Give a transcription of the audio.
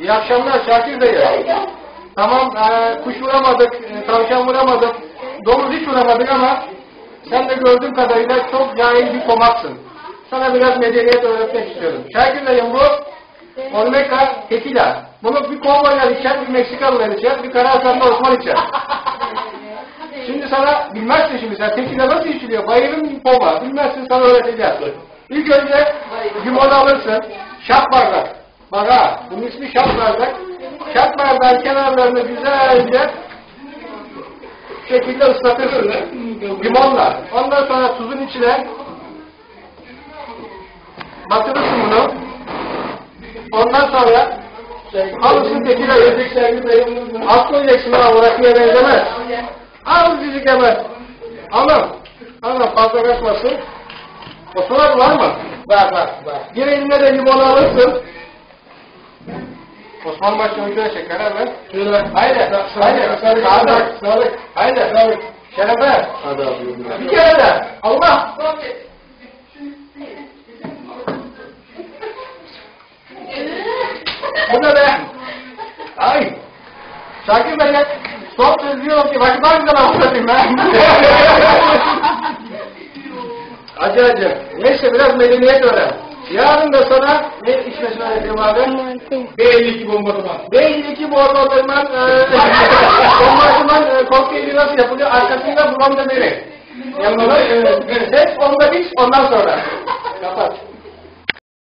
İyi akşamlar Şakir Bey. Tamam e, kuş vuramadık, e, tavşan vuramadık, domuz hiç vuramadık ama sen de gördüğüm kadarıyla çok cahil bir komaksın. Sana biraz medeniyet öğretmek istiyorum. Şakir Bey'im bu Olmeca Tequila. Bunu bir Kongoylar içer, bir Meksikalılar içer, bir Karahasanlı Osman içer. Şimdi sana bilmezsin şimdi sen tequila nasıl içiliyor? Bayılım poma. Bilmezsin sana öğreteceğiz. İlk önce limonu alırsın. Şap bardak. Bak ha, bunun ismi şap bardak. Şap bardağın kenarlarını güzelce şekilde ıslatırsın. Limonla. Ondan sonra tuzun içine batırırsın bunu. Ondan sonra alırsın tequilayı. Az koyacaksın ha, rakıya benzemez. Azıcık hemen. Alın. Alın fazla kaçmasın. Osman var mı? Var var var. Bir eline de limon alırsın. Osman başını şöyle çek karar ver. Şöyle. Haydi. Haydi. Sağlık. Sağlık. Sağlık. Haydi. Sağlık. Şerefe. Hadi abi. Bir kere de. Allah. Bu ne be? Ay. Şakir Bey gel. Son söz diyorum ki başka bir zaman anlatayım ben. acı acı. Neyse biraz medeniyet öğren. Yarın da sana ne içmesini öğreteyim abi? B52 bombardıman. B52 bombardıman e, bombardıman e, kokteyli nasıl yapılıyor? Arkasında bulamda biri. Yanmalı. E, ses onda bir ondan sonra. Kapat.